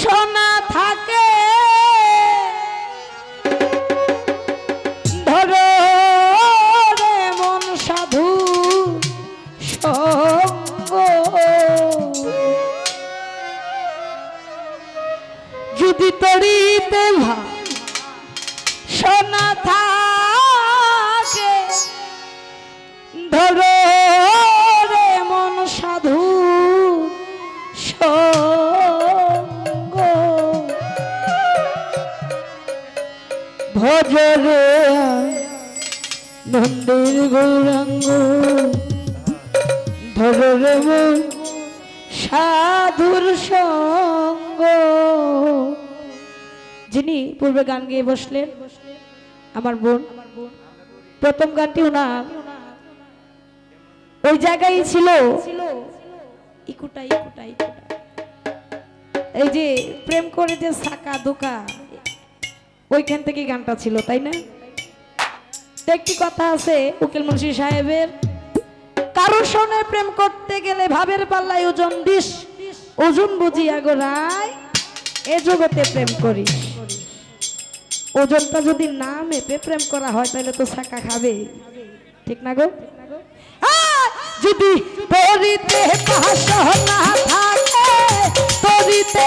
সোনা থাকে। ধরো মন সাধু সঙ্গ। যদি তরিতে ভা সোনা থাকে ভজরে নন্দির গৌরাঙ্গ ধরো সাধুর সঙ্গ। যিনি পূর্বে গান গেয়ে বসলেন, আমার বোন, প্রথম গানটি ওনার। ওই জায়গায় ছিল ইকুটা ইকুটা এই যে প্রেম করে যে সাকা দোকা ওইখান থেকে গানটা ছিল, তাই না? একটি কথা আছে উকিল মুন্সি সাহেবের, কারোর প্রেম করতে গেলে ভাবের পাল্লায় ওজন দিস, ওজন বুঝিয়া এ জগতে প্রেম করিস। ওজনটা যদি না মেপে প্রেম করা হয়, তাহলে তো ছাকা খাবে। ঠিক না গো? যদি তরিতে থাকে, তরিতে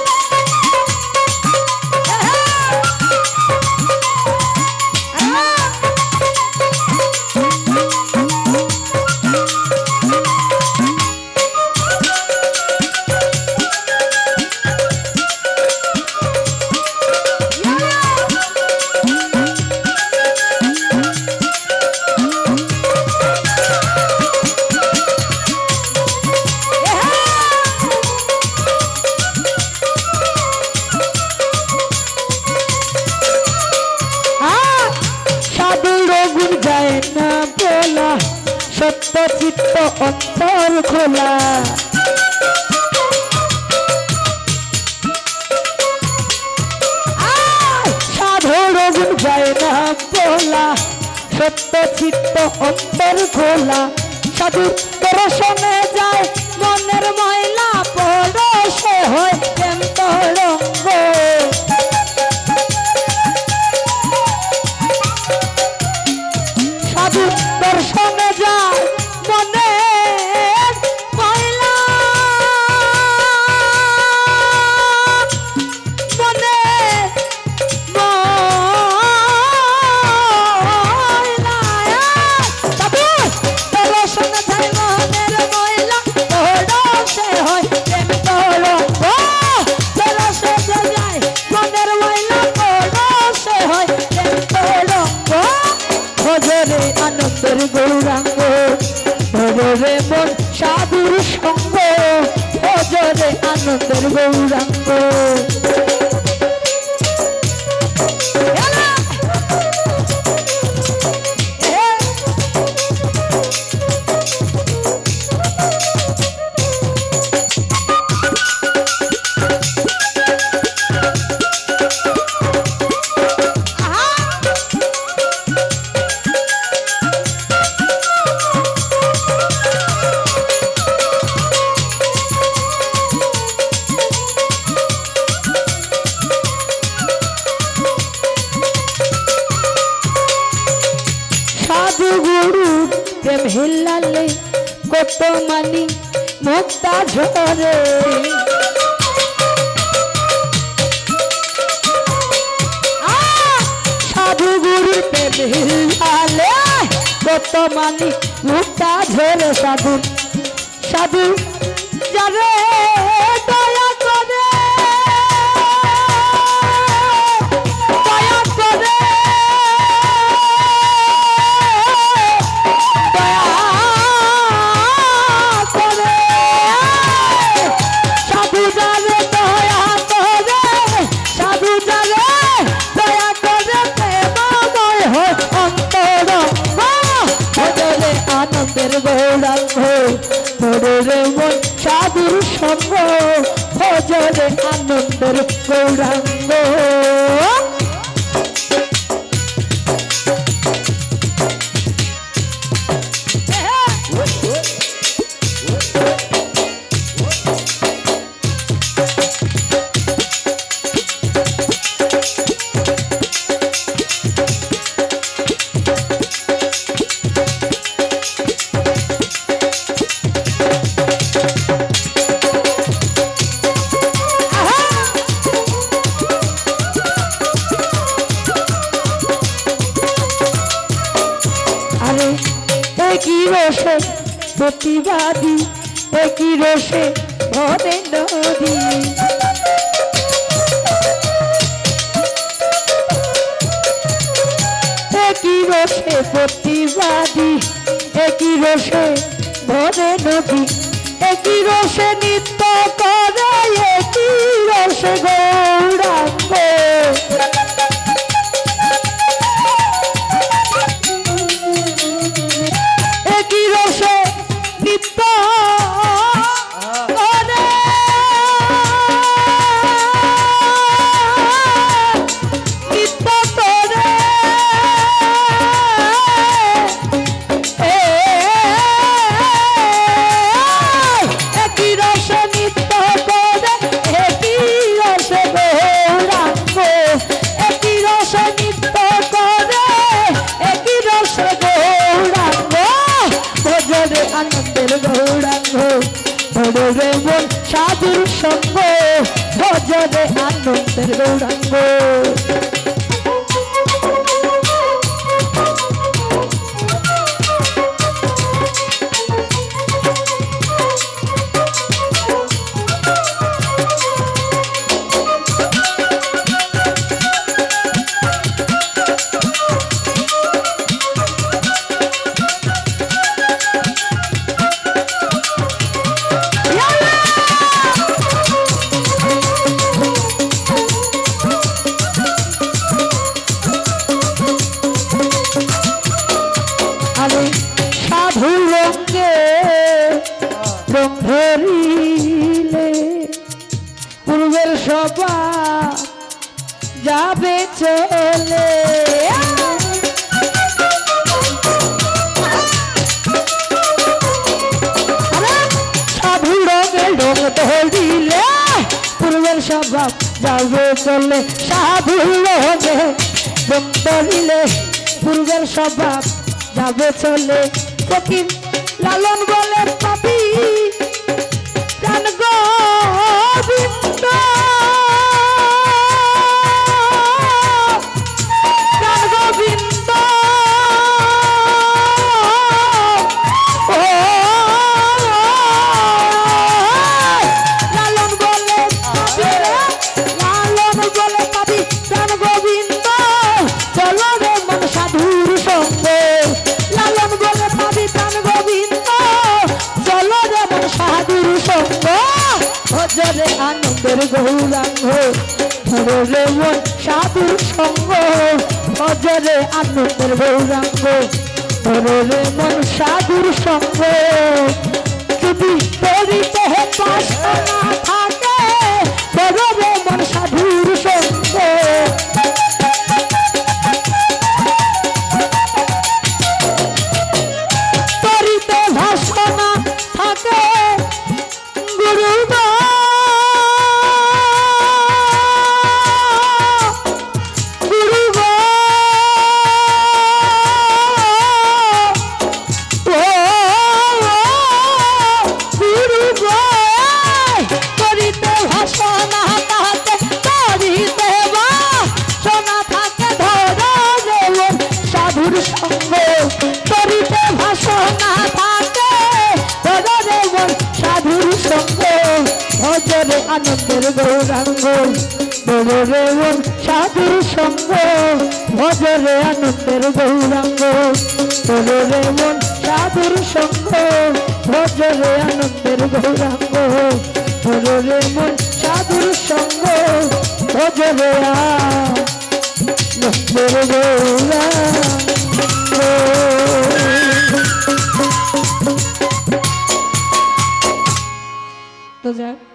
অন্তর খোলা। সাধুর যায় না বলা, সত্য চিত্ত অন্তর খোলা। সাধু দর্শনে যায় মনের ময়লা পরশে হয় গৌরাঙ্গ মুক্তা ঝরে! সাধু গুরু প্রেম হিল্লালে কত মানি মুক্তা ঝরে সাধু সাধু যারে রে মন সাধুর সঙ্গ ভজরে আনন্দের গৌরাঙ্গ। প্রতিবাদী, একই রসে ভরে নদী। একই রসে প্রতিবাদী, একই রসে ভরে নদী। একই রসে নিত্য করে, একই রসে গৌরাঙ্গ। ভজরে আনন্দের গৌরাঙ্গ স্বভাব যাবে চলে সাধু ধরিলে পূর্বের স্বভাব। যাবে চলে ফকির লালন বলে সাধুর সঙ্গ ভজরে আনন্দের গৌরাঙ্গ ধরে মন সাধুর সঙ্গ। যদি তরিতে সাধুর সঙ্গ করিতে ভাষণা থাকে। ধর সাধুর সঙ্গ ভজরে আনন্দের গৌরাঙ্গ। বরে মন সাধুর সঙ্গ ভজরে আনন্দের গৌরাঙ্গ। বরে মন সাধুর সঙ্গ ভজরে আনন্দের গৌরাঙ্গ। বরে মন সাধুর সঙ্গ ভজরে আনন্দের তো যাক।